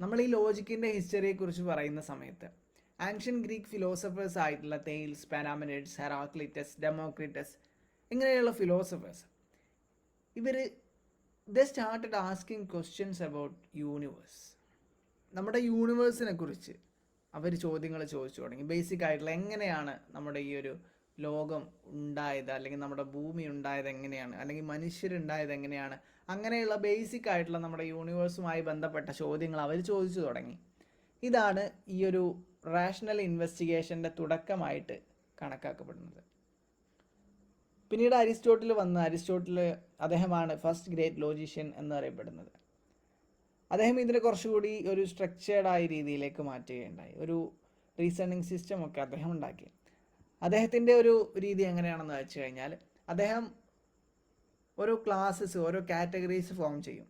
നമ്മൾ ഈ ലോജിക്കിന്റെ ഹിസ്റ്ററിയെക്കുറിച്ച് പറയുന്ന സമയത്ത് ആൻഷ്യൻ ഗ്രീക്ക് ഫിലോസഫേഴ്സ് ആയിട്ടുള്ള തെയിൽസ് പാരാമിനേഡ്സ് ഹെറാക്ലിറ്റസ് ഡെമോക്രിറ്റസ് ഇങ്ങനെയുള്ള ഫിലോസഫേഴ്സ് ഇവർ the started asking questions about universe നമ്മുടെ യൂണിവേഴ്സിനെ കുറിച്ച് അവർ ചോദ്യങ്ങൾ ചോദിച്ചു തുടങ്ങി. ബേസിക് ആയിട്ടുള്ള എങ്ങനെയാണ് നമ്മുടെ ഈ ഒരു ലോകം ഉണ്ടായത് അല്ലെങ്കിൽ നമ്മുടെ ഭൂമി ഉണ്ടായത് എങ്ങനെയാണ് അല്ലെങ്കിൽ മനുഷ്യരുണ്ടായത് എങ്ങനെയാണ് അങ്ങനെയുള്ള ബേസിക് ആയിട്ടുള്ള നമ്മുടെ യൂണിവേഴ്സുമായി ബന്ധപ്പെട്ട ചോദ്യങ്ങൾ അവർ ചോദിച്ചു തുടങ്ങി. ഇതാണ് ഈ ഒരു റാഷണൽ ഇൻവെസ്റ്റിഗേഷന്റെ തുടക്കമായിട്ട് കണക്കാക്കപ്പെടുന്നത്. പിന്നീട് അരിസ്റ്റോട്ടിൽ വന്ന് അരിസ്റ്റോട്ടിൽ അദ്ദേഹമാണ് ഫസ്റ്റ് ഗ്രേറ്റ് ലോജിഷ്യൻ എന്നറിയപ്പെടുന്നത് അദ്ദേഹം ഇതിനെ കുറച്ചുകൂടി ഒരു സ്ട്രക്ചേർഡായ രീതിയിലേക്ക് മാറ്റുകയുണ്ടായി. ഒരു റീസണിങ് സിസ്റ്റം ഒക്കെ അദ്ദേഹം ഉണ്ടാക്കി. അദ്ദേഹത്തിന്റെ ഒരു രീതി എങ്ങനെയാണെന്ന് വെച്ച് കഴിഞ്ഞാൽ അദ്ദേഹം ഓരോ ക്ലാസ്സസ് ഓരോ കാറ്റഗറീസ് ഫോം ചെയ്യും.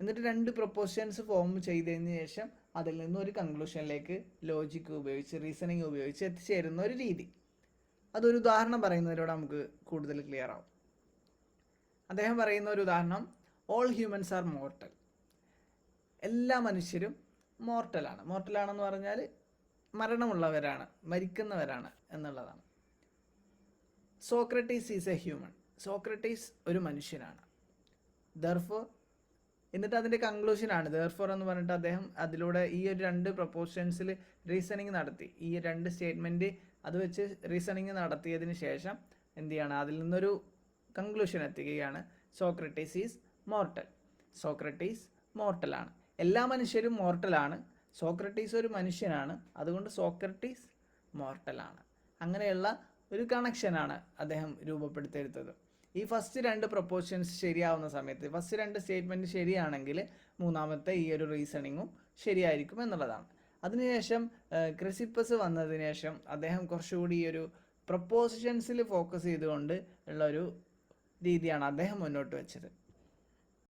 എന്നിട്ട് രണ്ട് പ്രൊപ്പോസൻസ് ഫോം ചെയ്തതിന് ശേഷം അതിൽ നിന്ന് ഒരു കൺക്ലൂഷനിലേക്ക് ലോജിക്ക് ഉപയോഗിച്ച് റീസണിങ് ഉപയോഗിച്ച് എത്തിച്ചേരുന്ന ഒരു രീതി. അതൊരു ഉദാഹരണം പറയുന്നതിലൂടെ നമുക്ക് കൂടുതൽ ക്ലിയർ ആവും. അദ്ദേഹം പറയുന്ന ഒരു ഉദാഹരണം ഓൾ ഹ്യൂമൻസ് ആർ മോർട്ടൽ എല്ലാ മനുഷ്യരും മോർട്ടലാണ് മോർട്ടലാണെന്ന് പറഞ്ഞാൽ മരണമുള്ളവരാണ് മരിക്കുന്നവരാണ് എന്നുള്ളതാണ്. Socrates is a human. Socrates ഒരു മനുഷ്യനാണ്. ദർഫോർ എന്നിട്ട് അതിന്റെ കൺക്ലൂഷനാണ് ദർഫോർ എന്ന് പറഞ്ഞിട്ട് അദ്ദേഹം അതിലൂടെ ഈ ഒരു രണ്ട് പ്രപ്പോസൻസിൽ റീസണിങ് നടത്തി. ഈ രണ്ട് സ്റ്റേറ്റ്മെന്റ് അത് വെച്ച് റീസണിങ് നടത്തിയതിന് ശേഷം എന്ത് ചെയ്യണം? അതിൽ നിന്നൊരു കൺക്ലൂഷൻ എത്തുകയാണ് സോക്രട്ടീസ് ഈസ് മോർട്ടൽ സോക്രട്ടീസ് മോർട്ടലാണ് എല്ലാ മനുഷ്യരും മോർട്ടലാണ് സോക്രട്ടീസ് ഒരു മനുഷ്യനാണ്. അതുകൊണ്ട് സോക്രട്ടീസ് മോർട്ടലാണ്. അങ്ങനെയുള്ള ഒരു കണക്ഷനാണ് അദ്ദേഹം രൂപപ്പെടുത്തിയെടുത്തത്. ഈ ഫസ്റ്റ് രണ്ട് പ്രപ്പോഷൻസ് ശരിയാവുന്ന സമയത്ത് ഫസ്റ്റ് രണ്ട് സ്റ്റേറ്റ്മെന്റ് ശരിയാണെങ്കിൽ മൂന്നാമത്തെ ഈ ഒരു റീസണിങ്ങും ശരിയായിരിക്കും എന്നുള്ളതാണ്. അതിനുശേഷം ക്രിസിപ്പസ് വന്നതിന് ശേഷം അദ്ദേഹം കുറച്ചുകൂടി ഈ ഒരു പ്രപ്പോസിഷൻസിൽ ഫോക്കസ് ചെയ്തുകൊണ്ട് ഉള്ളൊരു രീതിയാണ് അദ്ദേഹം മുന്നോട്ട് വെച്ചത്.